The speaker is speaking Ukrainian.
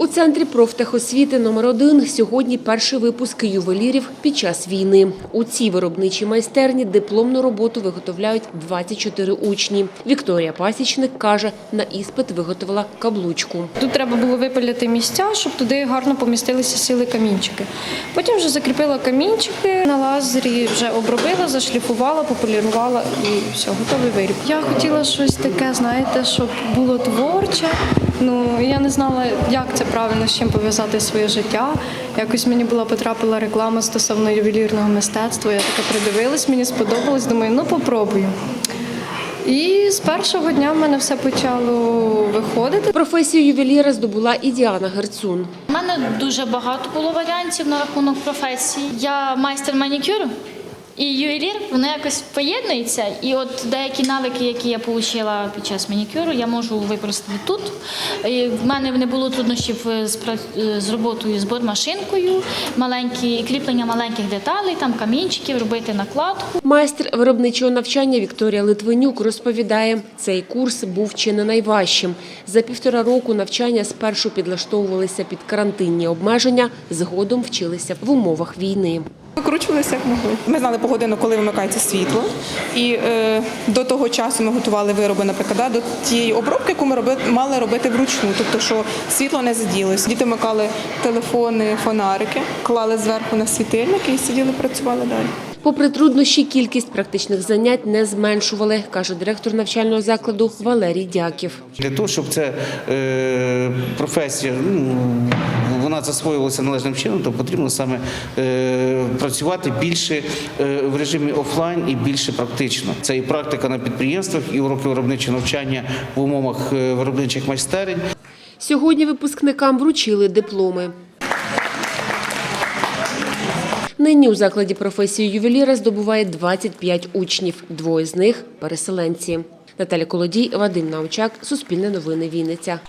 У центрі профтехосвіти номер 1 сьогодні перший випуск ювелірів під час війни. У цій виробничій майстерні дипломну роботу виготовляють 24 учні. Вікторія Пасічник каже, на іспит виготовила каблучку. Тут треба було випиляти місця, щоб туди гарно помістилися сіли камінчики. Потім вже закріпила камінчики на лазері, вже обробила, зашліфувала, пополірувала і все, готовий виріб. Я хотіла щось таке, знаєте, щоб було творче. Ну я не знала, як це правильно з чим пов'язати своє життя. Якось мені була потрапила реклама стосовно ювелірного мистецтва. Я така придивилась, мені сподобалось. Думаю, ну попробую. І з першого дня в мене все почало виходити. Професію ювеліра здобула і Діана Герцун. У мене дуже багато було варіантів на рахунок професії. Я майстер манікюру і ювелір, вони якось поєднуються. І от деякі навики, які я отримала під час манікюру, я можу використати тут. І в мене не було труднощів з, пра- з роботою з бормашинкою, маленькі кріплення маленьких деталей, там камінчиків, робити накладку. Майстер виробничого навчання Вікторія Литвинюк розповідає, цей курс був чи не найважчим. За півтора року навчання спершу підлаштовувалися під карантинні обмеження, згодом вчилися в умовах війни. Викручувалися як могли. Ми знали по годину, коли вимикається світло. І е, до того часу ми готували вироби, наприклад, да, до тієї обробки, яку ми роби, мали робити вручну. Тобто, що світло не заділось. Діти вмикали телефони, фонарики, клали зверху на світильники і сиділи, працювали далі. Попри труднощі, кількість практичних занять не зменшували, каже директор навчального закладу Валерій Дяків. Для того, щоб ця е, професія ну, вона засвоювалася належним чином, то потрібно саме е, працювати більше е, в режимі офлайн і більше практично. Це і практика на підприємствах, і уроки виробничого навчання в умовах е, виробничих майстерень. Сьогодні випускникам вручили дипломи. Нині у закладі професії ювеліра здобуває 25 учнів. Двоє з них – переселенці. Наталя Колодій, Вадим Научак, Суспільне новини Вінниця.